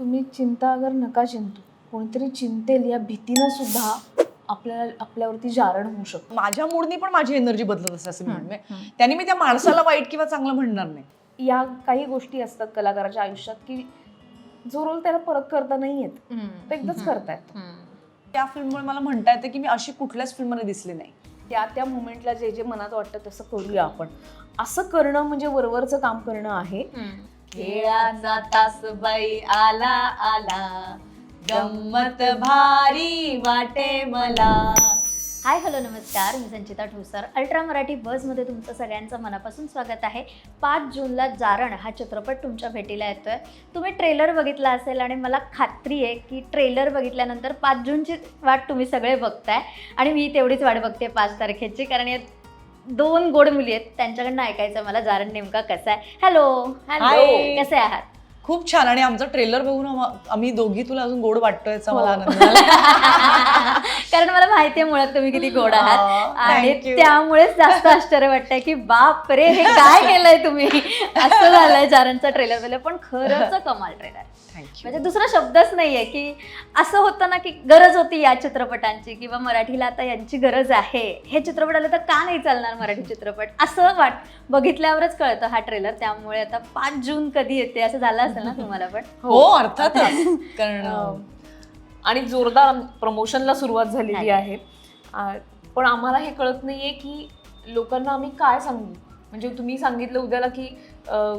तुम्ही चिंता अगर नका चिंतू. कोणीतरी चिंतेल या भीतीनं सुद्धा आपल्याला आपल्यावरती जारण होऊ शकतं. माझ्या मूडनी पण माझी एनर्जी बदलत असते असं म्हणून. त्यांनी मी त्या माणसाला वाईट किंवा चांगलं म्हणणार नाही. या काही गोष्टी असतात कलाकाराच्या आयुष्यात की जो रोल त्याला परत करता नाही येत तो एकदाच करतायत. त्या फिल्ममुळे मला म्हणता येतं की मी अशी कुठल्याच फिल्ममध्ये दिसली नाही. त्या त्या मोमेंटला जे जे मनात वाटतं तसं करूया आपण. असं करणं म्हणजे वरवरचं काम करणं आहे. खेळाचा तास बाई आला आला. गंमत भारी वाटे मला. हाय हॅलो नमस्कार. मी संचिता ठोसर. अल्ट्रा मराठी बसमध्ये तुमचं सगळ्यांचं मनापासून स्वागत आहे. पाच जूनला जारण हा चित्रपट तुमच्या भेटीला येतोय. तुम्ही ट्रेलर बघितला असेल आणि मला खात्री आहे की ट्रेलर बघितल्यानंतर पाच जूनची वाट तुम्ही सगळे बघताय. आणि मी तेवढीच वाट बघते पाच तारखेची कारण या दोन गोड मुली आहेत त्यांच्याकडनं ऐकायचं मला. जारण नेमका कसा आहे? Hello hello. कसे आहात? खूप छान. आणि आमचं ट्रेलर बघून आम- आम्ही दोघी तुला अजून गोड वाटतोय याचा मला आनंद झाला. कारण मला माहिती आहे मुळात तुम्ही किती गोड आहात. आणि thank you. त्यामुळेच जास्त आश्चर्य वाटतंय की बाप रे हे काय केलंय तुम्ही? असं झालंय जारणचा ट्रेलर. पण खरंच कमाल ट्रेलर. म्हणजे दुसरा शब्दच नाहीये की असं होतं ना की गरज होती या चित्रपटांची किंवा मराठीला आता यांची गरज आहे. हे चित्रपट आले तर का नाही चालणार मराठी चित्रपट? असं वाट बघितल्यावरच कळतं हा ट्रेलर त्यामुळे आता पाच जून कधी येते असं झालं असेल ना तुम्हाला पण? हो अर्थातच. कारण अं, आणि जोरदार प्रमोशनला सुरुवात झालेली झाली. आहे. पण आम्हाला हे कळत नाहीये की लोकांना आम्ही काय सांगू? म्हणजे तुम्ही सांगितलं उद्याला की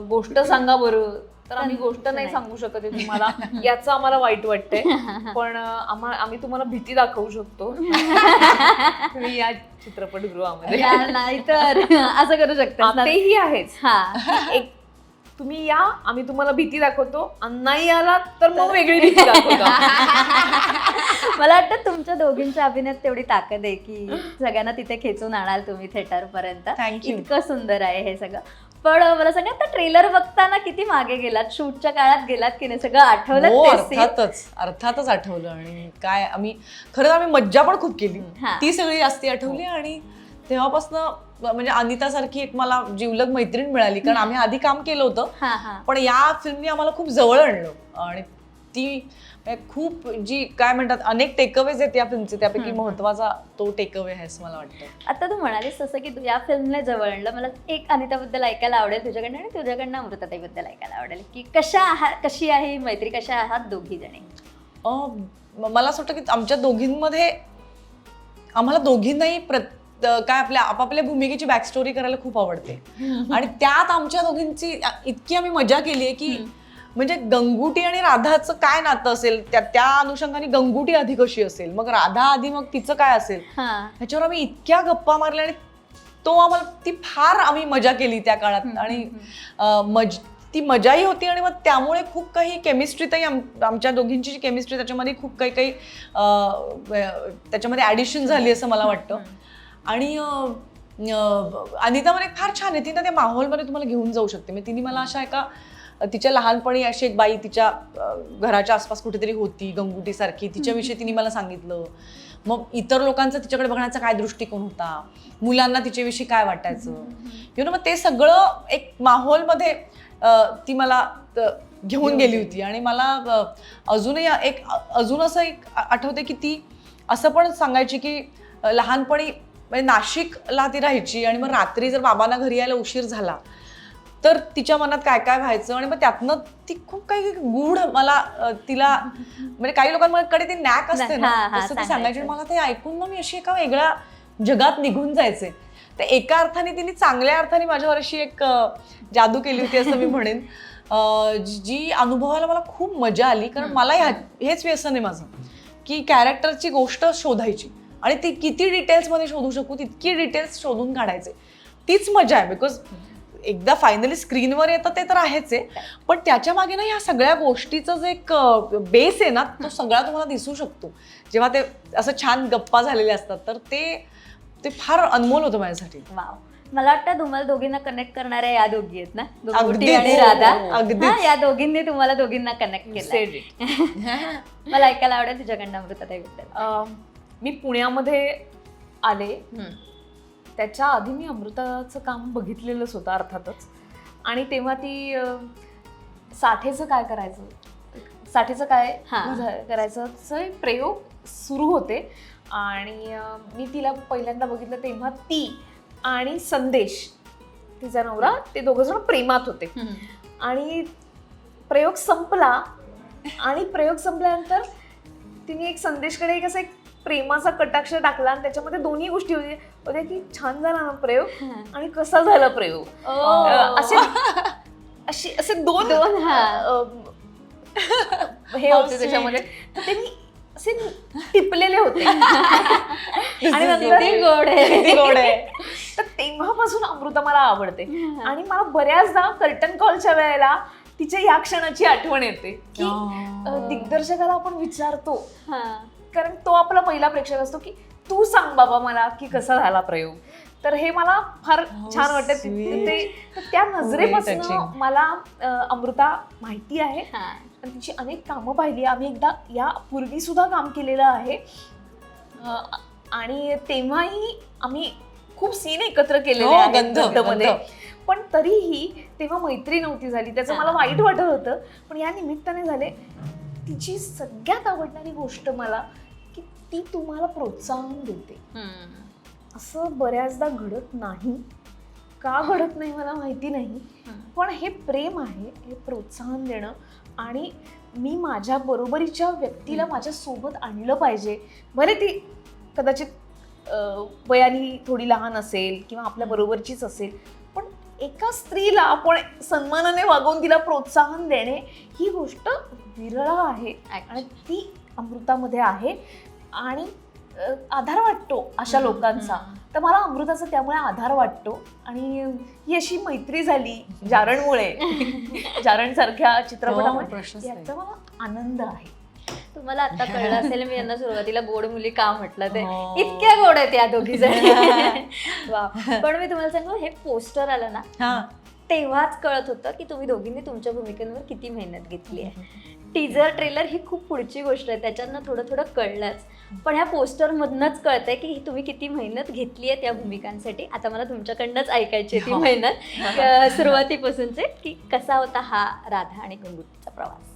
गोष्ट सांगा बरं. तर आम्ही गोष्ट नाही. सांगू शकत आहे तुम्हाला. याचं आम्हाला वाईट वाटतंय. पण आम्हा आम्ही तुम्हाला भीती दाखवू शकतो. तुम्ही या चित्रपटगृहामध्ये. या नाही तर असं करू शकतो तेही आहेच. हा. एक तुम्ही या आम्ही तुम्हाला भीती दाखवतो. आणि नाही आला तर मग वेगळी भीती दाखवतो मला वाटतं तुमच्या दोघींच्या अभिनयात तेवढी ताकद आहे की सगळ्यांना तिथे खेचून आणाल तुम्ही थिएटर पर्यंत. Thank you. इतकं सुंदर आहे हे सगळं. पण मला सांगा आता ट्रेलर बघताना किती मागे गेलात? शूटच्या काळात गेलात की नाही? सगळं आठवलं हो ते scene? अर्थातच. अर्थातच आठवलं. आणि काय आम्ही खरंच आम्ही मज्जा पण खूप केली. हा. ती सगळी जास्ती आठवली आणि तेव्हापासनं म्हणजे अनिता सारखी एक मला जीवलग मैत्रीण मिळाली. कारण आम्ही आधी काम केलं होतं. हा हा. पण या फिल्मने आम्हाला खूप जवळ आणलं. आणि ती खूप जी काय म्हणतात अनेक टेकअवेज आहेत या फिल्मचे त्यापैकी. महत्त्वाचा तो टेकअवे आहे असं मला वाटतं आता तू म्हणालीस तसं की तू या फिल्मने जवळ आणलं. मला एक अनिताबद्दल ऐकायला आवडेल तुझ्याकडनं आणि तुझ्याकडनं अमृताताईबद्दल ऐकायला आवडेल. की कशा आहात कशी आहे मैत्री कशा आहात दोघी जणी? मला असं वाटतं की आमच्या दोघींमध्ये आम्हाला दोघींनाही प्रत अं, काय आपल्या आपापल्या भूमिकेची बॅकस्टोरी करायला खूप आवडते. आणि त्यात आमच्या दोघींची इतकी आम्ही मजा केली आहे की म्हणजे गंगुटी आणि राधाचं काय नातं असेल? त्या त्या अनुषंगाने गंगुटी आधी कशी असेल? मग राधा आधी मग तिचं काय असेल? हा. ह्याच्यावर आम्ही इतक्या गप्पा मारल्या आणि तो आम्हाला ती फार आम्ही मजा केली त्या काळात. आणि मज ती मजाही होती आणि मग त्यामुळे खूप काही केमिस्ट्रीतही आम आमच्या दोघींची जी केमिस्ट्री त्याच्यामध्ये खूप काही काही त्याच्यामध्ये ॲडिशन झाली असं मला वाटतं. आणि अं, अं, अनितामध्ये एक फार छान आहे. ती ना त्या माहोलमध्ये तुम्हाला घेऊन जाऊ शकते. म्हणजे तिने मला अशा एका तिच्या लहानपणी अशी एक बाई तिच्या घराच्या आसपास कुठेतरी होती गंगुटीसारखी. तिच्याविषयी तिने मला सांगितलं. मग इतर लोकांचा तिच्याकडे बघण्याचा काय दृष्टिकोन होता? मुलांना तिच्याविषयी काय वाटायचं? यु नो मग ते सगळं एक माहोलमध्ये ती मला घेऊन गेली होती. आणि मला अजूनही एक अजून असं एक आठवते की ती असं पण सांगायची की लहानपणी म्हणजे नाशिकला ती राहायची आणि मग रात्री जर बाबांना घरी यायला उशीर झाला तर तिच्या मनात काय काय व्हायचं आणि मग त्यातनं ती खूप काही गूढ मला तिला म्हणजे काही लोकांकडे ती नॅक असते ना ती सांगायची. मला ते ऐकून ना मी अशी एका वेगळ्या जगात निघून जायचे. तर एका अर्थाने तिने चांगल्या अर्थाने माझ्यावर अशी एक जादू केली होती असं मी म्हणेन. जी- अनुभवायला मला खूप मजा आली कारण मला ह्या हेच व्यसन आहे माझं की कॅरेक्टरची गोष्ट शोधायची. आणि ती किती डिटेल्समध्ये शोधू शकू तितकी डिटेल्स शोधून काढायचे. तीच मजा आहे बिकॉज एकदा फायनली स्क्रीनवर येतं ते तर आहेच आहे. पण त्याच्यामागे ना ह्या सगळ्या गोष्टीचं जे एक बेस आहे ना तो सगळा तुम्हाला दिसू शकतो. जेव्हा ते असं छान गप्पा झालेले असतात तर ते ते फार अनमोल होतं माझ्यासाठी. वाव. मला वाटतं तुम्हाला दोघींना कनेक्ट करणाऱ्या या दोघी आहेत ना? अगदीच. आणि राधा. हो, अगदीच. हा, या दोघींनी तुम्हाला दोघींना कनेक्ट केलं मला ऐकायला आवडेल तुझ्याकडनं अमृताताईबद्दल अं, मी पुण्यामध्ये आले. त्याच्या आधी मी अमृताचं काम बघितलेलंच होतं अर्थातच. आणि तेव्हा ती साठेचं काय करायचं? साठीचं काय करायचं? प्रयोग सुरू होते. आणि मी तिला पहिल्यांदा बघितलं तेव्हा ती आणि संदेश तिचा नवरा ते दोघं जण प्रेमात होते. आणि प्रयोग संपला. आणि प्रयोग संपल्यानंतर तिने एक संदेशकडे एक असा एक प्रेमाचा कटाक्ष टाकला आणि त्याच्यामध्ये दोन्ही गोष्टी होती. होत्या की छान झाला ना प्रयोग आणि कसा झाला प्रयोग? अं, असे असे असे दोन दोन, हा. अं, हे होते त्याच्यामध्ये. तर ते मी असे टिपलेले होते. आणि नंतर गोड आहे. गोड आहे. तर तेव्हापासून अमृता मला आवडते. आणि मला बऱ्याचदा कर्टन कॉलच्या वेळेला तिच्या या क्षणाची आठवण येते की अं, दिग्दर्शकाला आपण विचारतो हा. कारण तो आपला पहिला प्रेक्षक असतो की तू सांग बाबा मला की कसा झाला प्रयोग. तर हे मला फार How छान वाटतं. ते तर त्या नजरेपासून. मला अमृता माहिती आहे. हा. आणि तिची अनेक कामं पाहिली. आम्ही एकदा या पूर्वी सुद्धा काम केलेलं आहे. आणि तेव्हाही आम्ही खूप सीन एकत्र केलेले हो, गंधमध्ये गंध. पण तरीही तेव्हा मैत्री नव्हती झाली. त्याचं मला वाईट वाटत होतं. पण या निमित्ताने झाले. तिची सगळ्यात आवडणारी गोष्ट मला की ती तुम्हाला प्रोत्साहन देते. असं बऱ्याचदा घडत नाही. का घडत नाही मला माहिती नाही. पण हे प्रेम आहे हे प्रोत्साहन देणं आणि मी माझ्या बरोबरीच्या व्यक्तीला माझ्या सोबत आणलं पाहिजे. भले ती कदाचित वयाने थोडी लहान असेल किंवा आपल्या बरोबरचीच असेल पण एका स्त्रीला आपण सन्मानाने वागवून तिला प्रोत्साहन देणे ही गोष्ट विरळ आहे आणि ती अमृतामध्ये आहे आणि आधार वाटतो अशा लोकांचा. तर मला अमृताचा त्यामुळे आधार वाटतो आणि ही अशी मैत्री झाली जारणमुळे. जारण सारख्या हो, चित्रपटामुळे नाही. याचा मला आनंद आहे. तुम्हाला आता कळलं असेल मी यांना सुरुवातीला गोड मुली का म्हटलं ते. हो. इतक्या गोड आहेत या दोघी जण. वा पण मी तुम्हाला सांगू हे पोस्टर आलं ना हा. तेव्हाच कळत होतं की तुम्ही दोघींनी तुमच्या भूमिकेवर किती मेहनत घेतली आहे. टीजर ट्रेलर ही खूप पुढची गोष्ट आहे. त्याच्यानं थोडं थोडं कळलंच. पण ह्या पोस्टरमधनंच कळतंय की तुम्ही किती मेहनत घेतली आहे त्या भूमिकांसाठी. आता मला तुमच्याकडनंच ऐकायची आहे ती हो. मेहनत. सुरुवातीपासूनचे की कसा होता हा राधा आणि गंगुटीचा प्रवास?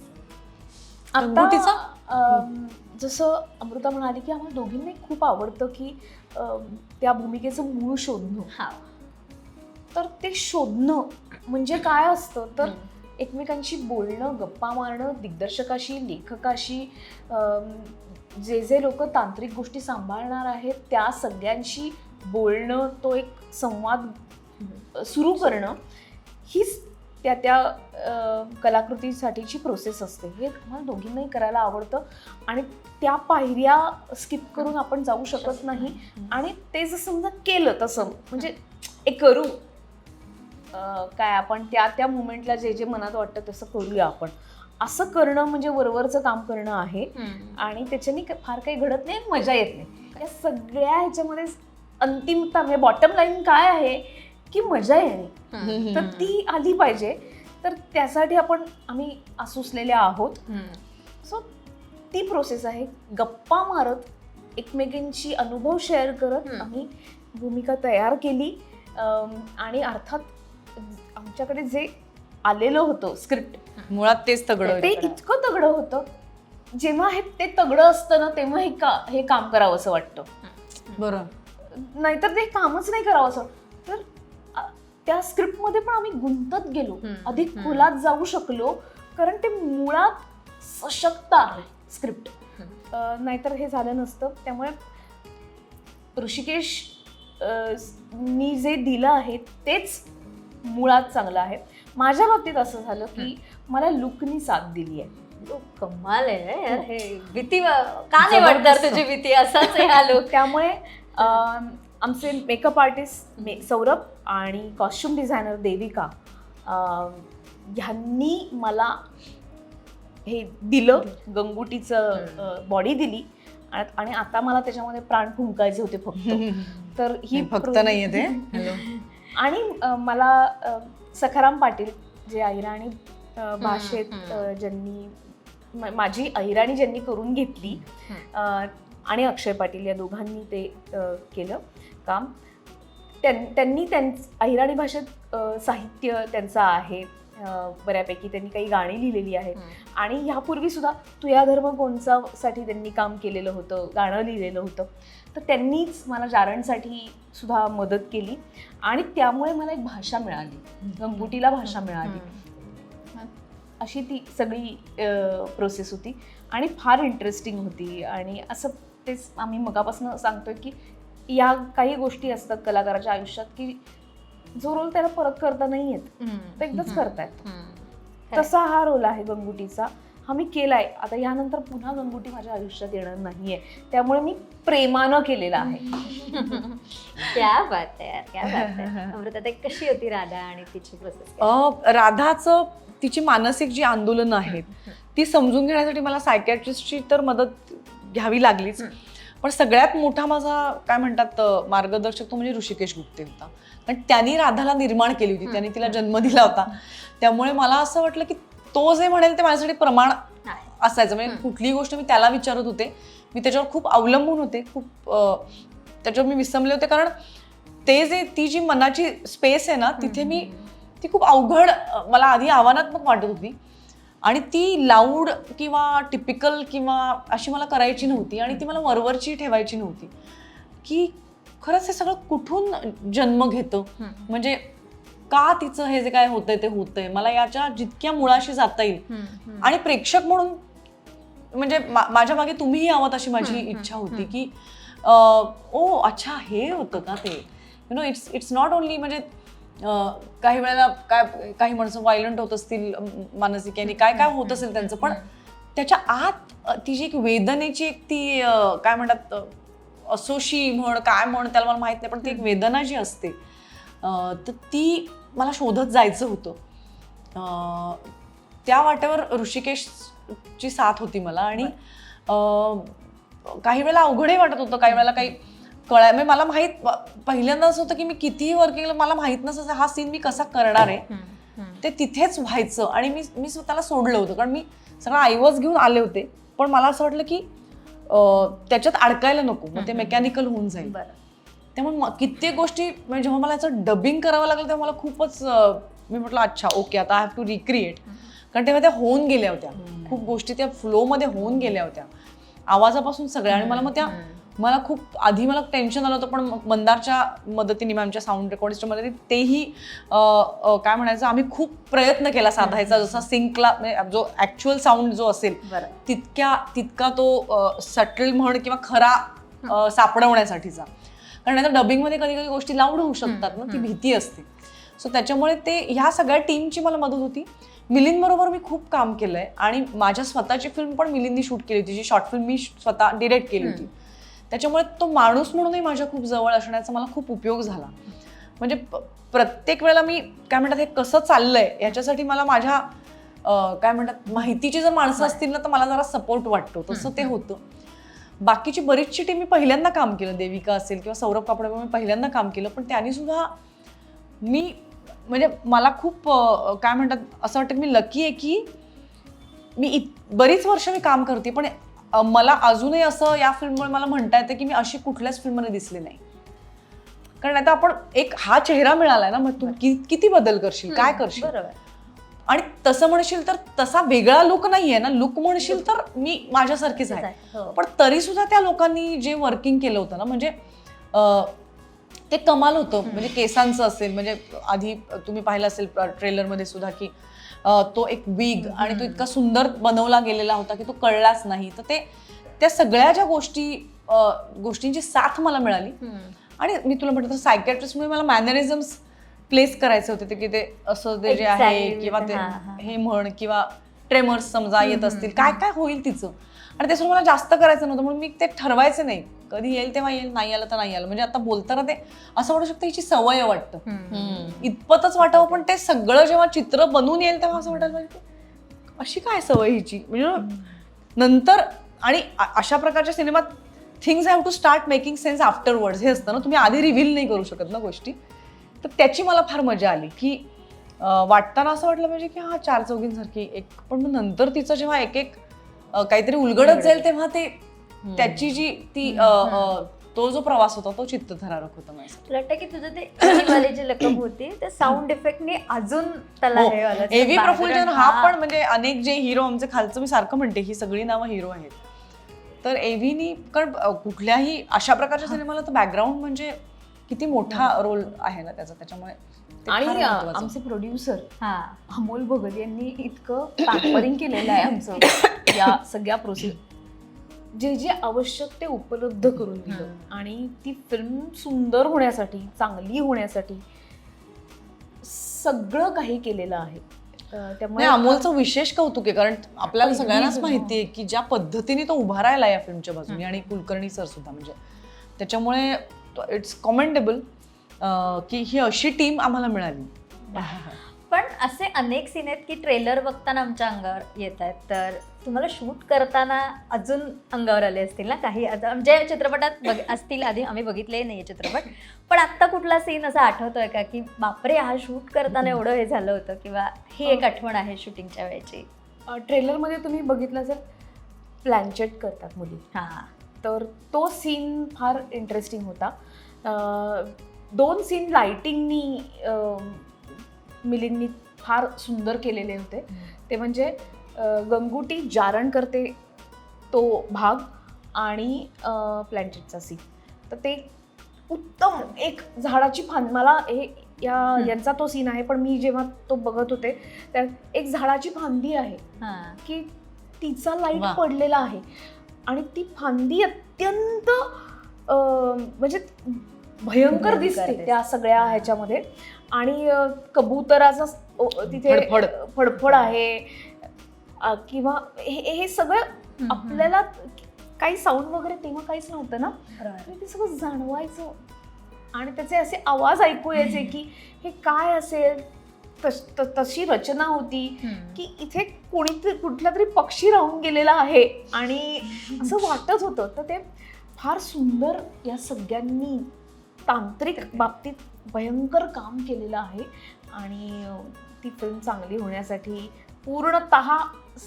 अम, जसं अमृता म्हणाली की आम्हाला दोघींनाही खूप आवडतं की त्या भूमिकेचं मूळ शोधणं. हा. तर ते शोधणं म्हणजे काय असतं? तर एकमेकांशी बोलणं गप्पा मारणं दिग्दर्शकाशी लेखकाशी जे जे लोक तांत्रिक गोष्टी सांभाळणार आहेत त्या सगळ्यांशी बोलणं तो एक संवाद सुरू करणं हीच त्या त्या कलाकृतीसाठीची प्रोसेस असते. हे आम्हाला दोघींनाही करायला आवडतं आणि त्या पायऱ्या स्किप करून आपण जाऊ शकत नाही आणि ते जर समजा केलं तसं म्हणजे एक करू काय आपण त्या त्या मुमेंटला जे जे मनात वाटतं तसं करूया आपण. असं करणं म्हणजे वरवरचं काम करणं आहे. आणि त्याच्याने फार काही घडत नाही आणि मजा येत नाही. या सगळ्या ह्याच्यामध्ये अंतिमता म्हणजे बॉटम लाईन काय आहे? की मजा येणे. तर ती आली पाहिजे. तर त्यासाठी आपण आम्ही आसुसलेले आहोत. सो ती प्रोसेस आहे. गप्पा मारत एकमेकांशी अनुभव शेअर करत. आम्ही भूमिका तयार केली. आणि अर्थात आमच्याकडे जे आलेलं होतं स्क्रिप्ट मुळात तेच तगड ते इतकं तगडं होतं. जेव्हा हे ते तगडं असतं ना तेव्हा हे का हे काम करावं असं वाटतं. बरोबर. नाहीतर ते कामच नाही करावं असं. तर त्या स्क्रिप्टमध्ये पण आम्ही गुंतत गेलो. अधिक. खोलात जाऊ शकलो कारण ते मुळात सशक्त आहे स्क्रिप्ट नाहीतर हे झालं नसतं. त्यामुळे ऋषिकेश नी जे दिलं आहे तेच मुळात चांगलं आहे. माझ्या बाबतीत असं झालं की मला लुकनी साथ दिली आहे. तो कमाल आहे यार हे. भीती का नाही वाटणार. तुझी भीती? असाच आहे हा लोक. त्यामुळे आमचे मेकअप आर्टिस्ट मे सौरभ आणि कॉस्ट्युम डिझायनर देविका ह्यांनी मला हे दिलं गंगुटीचं बॉडी दिली. आणि आता मला त्याच्यामध्ये प्राण फुंकायचे होते फक्त. तर ही फक्त नाहीये ते? हॅलो. आणि मला सखाराम पाटील जे अहिराणी भाषेत ज्यांनी माझी अहिराणी ज्यांनी करून घेतली आणि अक्षय पाटील या दोघांनी ते केलं काम. त्यां- त्यांनी त्यां अहिराणी भाषेत साहित्य त्यांचं आहे. बऱ्यापैकी त्यांनी काही गाणी लिहिलेली आहेत. आणि ह्यापूर्वी सुद्धा तुया धर्म कोणचा साठी त्यांनी काम केलेलं होतं गाणं लिहिलेलं होतं. तर त्यांनीच मला जारणसाठी सुद्धा मदत केली. आणि त्यामुळे मला एक भाषा मिळाली. गंगुटीला भाषा मिळाली. अशी ती सगळी प्रोसेस होती. आणि फार इंटरेस्टिंग होती. आणि असं तेच आम्ही मगापासून सांगतोय की या काही गोष्टी असतात कलाकाराच्या आयुष्यात की जो रोल त्याला परत करता नाही येत. तो एकदाच करतायत. तसा हा रोल आहे गंगुटीचा. हा मी केलाय. आता यानंतर पुन्हा गंगुटी माझ्या आयुष्यात येणार नाहीये. त्यामुळे मी प्रेमानं केलेला आहे. क्या बात आहे. यार, क्या बात आहे. अमृता ते कशी होती राधा आणि तिची प्रोसेस राधाचं तिची मानसिक जी आंदोलनं आहेत ती समजून घेण्यासाठी मला सायकॅट्रिस्टची तर मदत घ्यावी लागलीच. पण सगळ्यात मोठा माझा काय म्हणतात मार्गदर्शक तो म्हणजे ऋषिकेश गुप्ते होता. कारण त्यांनी राधाला निर्माण केली होती त्यांनी तिला जन्म दिला होता. त्यामुळे मला असं वाटलं की तो जे म्हणेल ते माझ्यासाठी प्रमाण असायचं. म्हणजे कुठलीही गोष्ट मी त्याला विचारत होते. मी त्याच्यावर खूप अवलंबून होते. खूप त्याच्यावर मी विसंबले होते. कारण ते जे ती जी मनाची स्पेस आहे ना तिथे मी ती खूप अवघड मला आधी आव्हानात्मक वाटत होती. आणि ती लाऊड किंवा टिपिकल किंवा अशी मला करायची नव्हती आणि ती मला वरवरची ठेवायची नव्हती. की खरंच हे सगळं कुठून जन्म घेतं? म्हणजे का तिचं हे जे काय होतंय ते होतंय? मला याच्या जितक्या मुळाशी जाता येईल. आणि प्रेक्षक म्हणून म्हणजे मा- माझ्या मागे तुम्हीही यावत अशी माझी इच्छा होती. की ओ अच्छा हे होतं का ते? You know it's it's not only म्हणजे काही वेळेला काय काही माणसं व्हायलंट होत असतील मानसिक आणि काय काय होत असेल त्यांचं पण त्याच्या आत ती जी एक वेदनेची एक ती काय म्हणतात असोशी म्हण काय म्हण त्याला मला माहीत नाही पण ती एक वेदना जी असते तर ती मला शोधत जायचं होतं. त्या वाटेवर ऋषिकेशची साथ होती मला आणि काही वेळेला अवघडही वाटत होतं काही वेळेला काही कळाय म्हणजे मला माहीत पहिल्यांदा असं होतं की मी कितीही वर्किंग मला माहीत नसायचं हा सीन मी कसा करणार आहे. ते तिथेच व्हायचं. आणि मी मी स्वतःला सोडलं होतं. कारण मी सगळं आईवज घेऊन आले होते. पण मला असं वाटलं की त्याच्यात अडकायला नको. मग ते. मेकॅनिकल होऊन जाईल. त्यामुळे कित्येक गोष्टी म्हणजे जेव्हा मला याचं डबिंग करावं लागलं तेव्हा मला खूपच मी म्हटलं अच्छा ओके आता आय हॅव टू रिक्रिएट कारण तेव्हा त्या होऊन गेल्या होत्या. खूप गोष्टी त्या फ्लोमध्ये होऊन गेल्या होत्या. आवाजापासून सगळ्या आणि मला मग त्या मला खूप आधी मला टेन्शन आलं होतं पण मंदारच्या मदतीने आमच्या साऊंड रेकॉर्डिस्टच्या मदतीने तेही काय म्हणायचं आम्ही खूप प्रयत्न केला साधायचा जसा सिंकला म्हणजे जो ऍक्च्युअल साऊंड जो असेल तितक्या तितका तो सटल म्हण किंवा खरा सापडवण्यासाठीचा. कारण आता डबिंगमध्ये कधी कधी गोष्टी लाऊड होऊ शकतात ना ती. भीती असते. सो त्याच्यामुळे ते ह्या सगळ्या टीमची मला मदत होती. मिलिंद बरोबर मी खूप काम केलंय आणि माझ्या स्वतःची फिल्म पण मिलिंदनी शूट केली होती जी शॉर्ट फिल्म मी स्वतः डिरेक्ट केली होती. त्याच्यामुळे तो माणूस म्हणूनही माझ्या खूप जवळ असण्याचा मला खूप उपयोग झाला. म्हणजे प्रत्येक वेळेला मी काय म्हणतात हे कसं चाललंय याच्यासाठी मला माझ्या काय म्हणतात माहितीची जर माणसं असतील ना तर मला जरा सपोर्ट वाटतो. तसं ते होतं. बाकीची बरीचशी टीम मी पहिल्यांदा काम केलं. देविका असेल किंवा सौरभ कापडे मी पहिल्यांदा काम केलं. पण त्यांनी सुद्धा मी म्हणजे मला खूप काय म्हणतात असं वाटतं की मी लकी आहे की मी इत बरीच वर्ष मी काम करते पण मला अजूनही असं या फिल्ममुळे मला म्हणता येतं की मी अशी कुठल्याच फिल्ममध्ये दिसले नाही. कारण आता आपण एक हा चेहरा मिळालाय ना मग तू कि- किती बदल करशील? काय करशील? आणि तसं म्हणशील तर तसा वेगळा लुक नाहीये ना. लुक म्हणशील तर मी माझ्यासारखीच आहे. हो. पण तरी सुद्धा त्या लोकांनी जे वर्किंग केलं होतं ना म्हणजे ते कमाल होतं. म्हणजे केसांचं असेल म्हणजे आधी तुम्ही पाहिलं असेल ट्रेलरमध्ये सुद्धा की तो एक विग आणि तो इतका सुंदर बनवला गेलेला होता की तो कळलाच नाही. तर ते त्या सगळ्या ज्या गोष्टी गोष्टींची साथ मला मिळाली. आणि मी तुला म्हटलं सायकॅट्रिस्टमुळे मला मॅनरिझम्स प्लेस करायचे होते ते की ते असं ते जे आहे. किंवा ते हा, म्हण किंवा ट्रेमर्स समजा येत असतील. काय काय होईल तिचं? आणि त्याच्यामुळे मला जास्त करायचं नव्हतं. म्हणून मी ते ठरवायचे नाही. कधी येईल तेव्हा येईल नाही आलं तर नाही आलं. म्हणजे आता बोलताना ते असं वाटू शकतं हिची सवय वाटतं. इतपतच वाटावं पण ते सगळं जेव्हा चित्र बनवून येईल तेव्हा असं वाटायला पाहिजे. अशी काय सवय हिची? म्हणजे नंतर आणि अशा प्रकारच्या सिनेमात things have to start making sense afterwards हे असतं ना तुम्ही आधी रिव्हील नाही करू शकत ना गोष्टी. तर त्याची मला फार मजा आली की वाटताना असं वाटलं पाहिजे की हा चार चौघींसारखी एक पण मग नंतर तिचं जेव्हा एक एक काहीतरी उलगडत जाईल तेव्हा ते त्याची जी ती अं, अं, तो जो प्रवास होता तो चित्तथरारक होता माझ्यासाठी तुला वाटतं की तुझं ते वाली जी लकब होती ते साऊंड इफेक्टने अजून त्याला हे. हो. एव्ही प्रफुल्लचंद्र हा हा. पण म्हणजे अनेक जे हिरो आमचे खालचं मी सारखं म्हणते ही सगळी नावं हिरो आहेत तर एव्हीनी कारण अ, कुठल्याही अशा प्रकारच्या सिनेमाला तर बॅकग्राऊंड म्हणजे किती मोठा रोल आहे ना त्याचा त्याच्यामुळे ते आणि फार अ, महत्त्वाचं. आमचे प्रोड्युसर हा अमोल भगत यांनी इतकं पॅम्परिंग केलेलं आहे आमचं या सगळ्या प्रोसेस जे जे आवश्यक ते उपलब्ध करून दिलं. आणि ती फिल्म सुंदर होण्यासाठी चांगली होण्यासाठी सगळं काही केलेलं आहे. त्यामुळे अमोलचं विशेष कौतुक आहे कारण आपल्याला सगळ्यांनाच. माहिती आहे की ज्या पद्धतीने तो उभा राहिला या फिल्मच्या बाजूने आणि कुलकर्णी सर सुद्धा म्हणजे त्याच्यामुळे इट्स कॉमेंडेबल की ही अशी टीम आम्हाला मिळाली. पण असे अनेक सीन आहेत की ट्रेलर बघताना आमच्या अंगावर येत आहेत. तर तुम्हाला शूट करताना अजून अंगावर आले असतील ना? काही आता म्हणजे चित्रपटात बघ असतील आधी आम्ही बघितले नाही चित्रपट. पण आत्ता कुठला सीन असा आठवतोय का की बापरे हा शूट करताना एवढं हे झालं होतं किंवा ही एक आठवण आहे शूटिंगच्या वेळेची? ट्रेलरमध्ये तुम्ही बघितलं असेल प्लॅनचेट करतात मुली. हा. तर तो सीन फार इंटरेस्टिंग होता. दोन सीन लाइटिंगनी मिलिंदनी फार सुंदर केलेले होते. ते म्हणजे गंगुटी जारण करते तो भाग आणि प्लॅन्टेटचा सीन. तर ते उत्तम एक झाडाची फांद. मला हे या. यांचा तो सीन आहे पण मी जेव्हा तो बघत होते त्यात एक झाडाची फांदी आहे की तिचा लाइट. पडलेला आहे. आणि ती फांदी अत्यंत म्हणजे भयंकर दिसते. त्या सगळ्या ह्याच्यामध्ये. आणि कबुतराचा तिथे फडफड. फडफड आहे. किंवा हे हे सगळं आपल्याला काही साऊंड वगैरे तेव्हा काहीच नव्हतं ना. ते सगळं जाणवायचं. आणि त्याचे असे आवाज ऐकू यायचे की हे काय असेल? तश- तशी रचना होती. की इथे कोणी कुठला तरी पक्षी राहून गेलेला आहे. आणि असं वाटत होतं. तर ते फार सुंदर या सगळ्यांनी तांत्रिक बाबतीत भयंकर काम केलेलं आहे आणि ती फिल्म चांगली होण्यासाठी पूर्णतः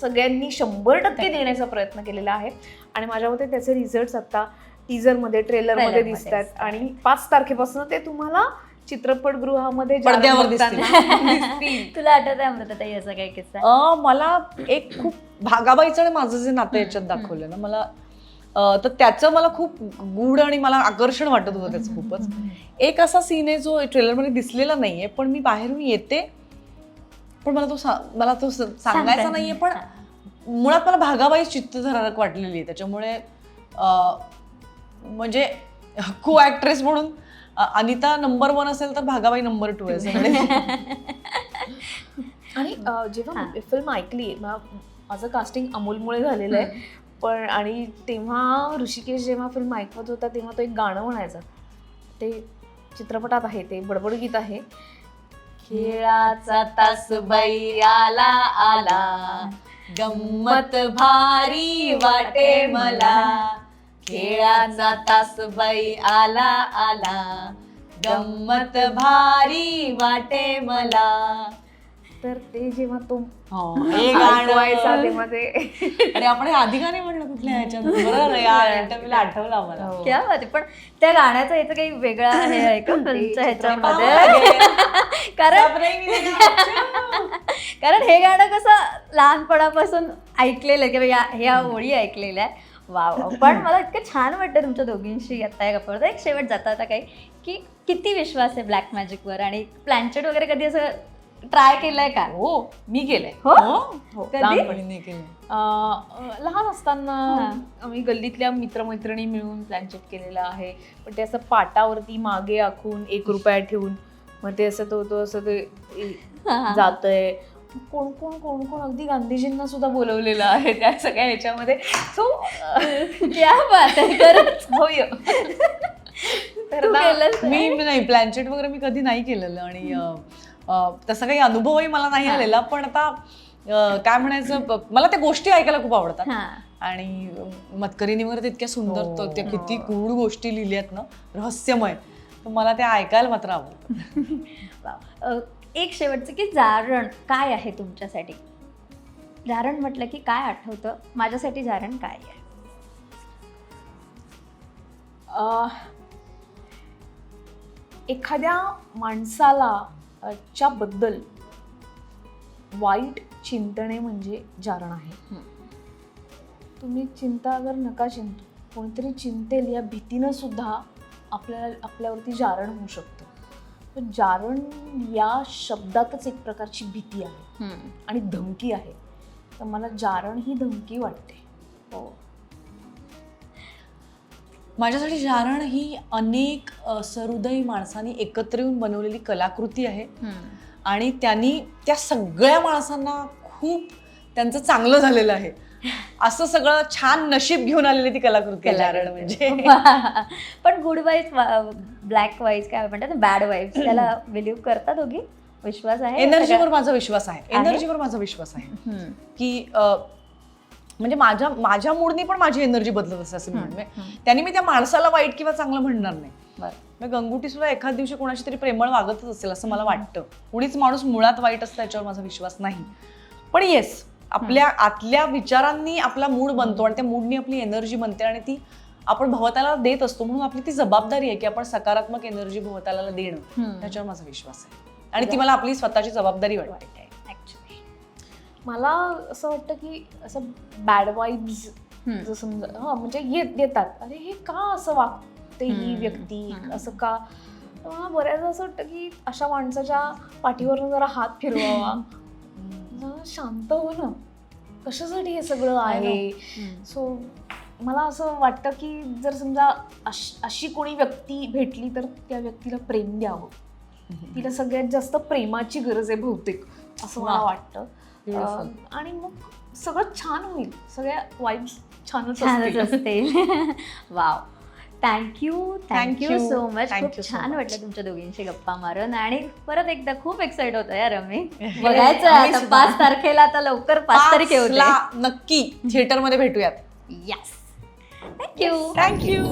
सगळ्यांनी शंभर टक्के देण्याचा प्रयत्न केलेला आहे. आणि माझ्या मते त्याचे रिझल्ट आता टीजरमध्ये ट्रेलरमध्ये ट्रेलरमध्ये दिसत आहेत दिसतात. आणि पाच तारखेपासून ते तुम्हाला चित्रपटगृहामध्ये. तुला. आठवत आहे असा काही किस्सा? अ, मला एक खूप भागाबाईचं आणि माझं जे नातं याच्यात दाखवलं ना मला तर त्याचं मला खूप गूढ आणि मला आकर्षण वाटत होतं त्याचं खूपच. एक असा सीन आहे जो ट्रेलरमध्ये दिसलेला नाहीये पण मी बाहेरून येते पण मला तो सा- मला तो स- सांगायचा नाहीये पण. मुळात मला भागाबाई चित्तथरारक वाटलेली आहे. त्याच्यामुळे अ, म्हणजे को ऍक्ट्रेस म्हणून अनिता नंबर वन असेल तर भागाबाई नंबर टू आहे आणि जेव्हा फिल्म ऐकली माझं कास्टिंग अमोलमुळे झालेलं आहे. पण आणि तेव्हा ऋषिकेश जेव्हा फिल्म ऐकवत होता तेव्हा तो एक गाणं म्हणायचा. ते चित्रपटात आहे ते बडबड गीत आहे. खेळाचा तास बैयाला आला आला गंमत भारी वाटे मला. खेळाचा तास बाई आला आला गंमत भारी वाटे मला. तर ते जेव्हा तो हे गाणं. ऐकवायचा तेव्हा ते आणि आपण हे आधी गाणे म्हणलं कुठल्या ह्याच्यात? बरोबर आहे, या इंटरव्ह्यूला आठवलं आम्हाला. हो. क्या बात पण त्या गाण्याचं याचं काही वेगळा हे आहे का ह्याच्यामध्ये. कारण कारण हे गाणं कसं लहानपणापासून ऐकलेलं आहे किंवा या ह्या ओळी ऐकलेल्या आहे. वा वा पण मला इतकं छान वाटतं तुमच्या दोघींशी आता या गप्पावर. एक शेवट जाता आता काही की किती विश्वास आहे ब्लॅक मॅजिकवर आणि प्लॅनचेट वगैरे कधी असं ट्राय केलंय का? हो मी गेले हो? हो कधी? लहानपणी नाही केलं. अं, लहान असताना हा. आम्ही गल्लीतल्या मित्रमैत्रिणी मिळून प्लॅनचेट केलेला आहे. पण ते असं पाटावरती मागे आखून एक रुपया ठेवून मग ते असं तो तो असं ते जातंय. कोण कोण कोण कोण अगदी गांधीजींना सुद्धा बोलवलेलं आहे त्या सगळ्या ह्याच्यामध्ये. सो क्या बात आहे खरंच. होय तर तू ना, केलंस मी मी नाही प्लॅनचेट वगैरे मी कधी नाही केलेलं आणि अ, तसा काही अनुभवही मला नाही आलेला पण आता काय म्हणायचं मला त्या गोष्टी ऐकायला खूप आवडतात. हा. आणि अ, मतकरीणी वगैरे ते इतक्या सुंदर हो. तो- त्या किती गूढ गोष्टी लिहिल्यात ना रहस्यमय. तर मला त्या ऐकायला मात्र आवडतं. एक शेवटचं की जारण काय आहे तुमच्यासाठी? जारण म्हटलं की काय आठवतं? माझ्यासाठी जारण काय आहे? एखाद्या माणसाला अह, च्या बद्दल वाईट चिंतणे म्हणजे जारण आहे. तुम्ही चिंता अगर नका चिंतू कोणीतरी चिंतेल या भीतीनं सुद्धा आपल्याला आपल्यावरती जारण होऊ शकतं. तर जारण या शब्दातच एक प्रकारची भीती आहे. आणि धमकी आहे. तर मला जारण ही धमकी वाटते. हो. माझ्यासाठी जारण ही अनेक अ, सहृदयी माणसांनी एकत्र येऊन बनवलेली कलाकृती आहे. आणि त्यांनी त्या सगळ्या माणसांना खूप त्यांचं चांगलं झालेलं आहे. असं सगळं छान नशीब घेऊन आलेली ती कलाकृती आहे जारण म्हणजे. पण गुड वाईफ ब्लॅक वाईफ काय म्हणतात बॅड वाईफ त्याला बिलीव्ह करता दोघी? विश्वास आहे? एनर्जीवर माझा विश्वास आहे? एनर्जीवर माझा विश्वास आहे. की म्हणजे माझ्या माझ्या मूडनी पण माझी एनर्जी बदलत असते असं हम्म. त्यांनी मी त्या माणसाला वाईट किंवा चांगलं म्हणणार नाही. गंगुटी सुद्धा एखाद दिवशी कोणाशी तरी प्रेमळ वागतच असेल असं मला वाटतं. कुणीच माणूस मुळात वाईट असतं याच्यावर माझा विश्वास नाही. पण येस आपल्या आतल्या विचारांनी आपला मूड बनतो आणि त्या मूडनी आपली एनर्जी बनते आणि ती आपण भवताला देत असतो म्हणून आपली ती जबाबदारी आहे की आपण सकारात्मक एनर्जी भवताला देणं. त्याच्यावर माझा विश्वास आहे. आणि ती मला आपली स्वतःची जबाबदारी वाटते. मला असं वाटतं की असं बॅड वाईब्स. जर समजा हा म्हणजे येत येतात अरे हे का असं वागते ही व्यक्ती. असं का? मला बऱ्याचदा असं वाटतं की अशा माणसाच्या पाठीवरनं जरा हात फिरवावा. शांत हो ना. कशासाठी हे सगळं आहे. सो मला असं वाटतं की जर समजा अश- कोणी व्यक्ती भेटली तर त्या व्यक्तीला प्रेम द्यावं. तिला सगळ्यात जास्त प्रेमाची गरज आहे बहुतेक असं मला. वाटतं. Beautiful. अं, आणि मग सगळं छान होईल. सगळ्या वाईब्स छानच छानच असतील. असते wow thank you Thank thank you you. So much Thank खूप you so छान much. वाटलं तुमच्या दोघींशी गप्पा मारून आणि परत एकदा खूप एक्साइट होतं यार आम्ही. आम्ही बघायचं आता सुद्धा. पाच तारखेला आता लवकर पाच तारीख पाचला नक्की थिएटरमध्ये भेटूयात. Yes thank you thank you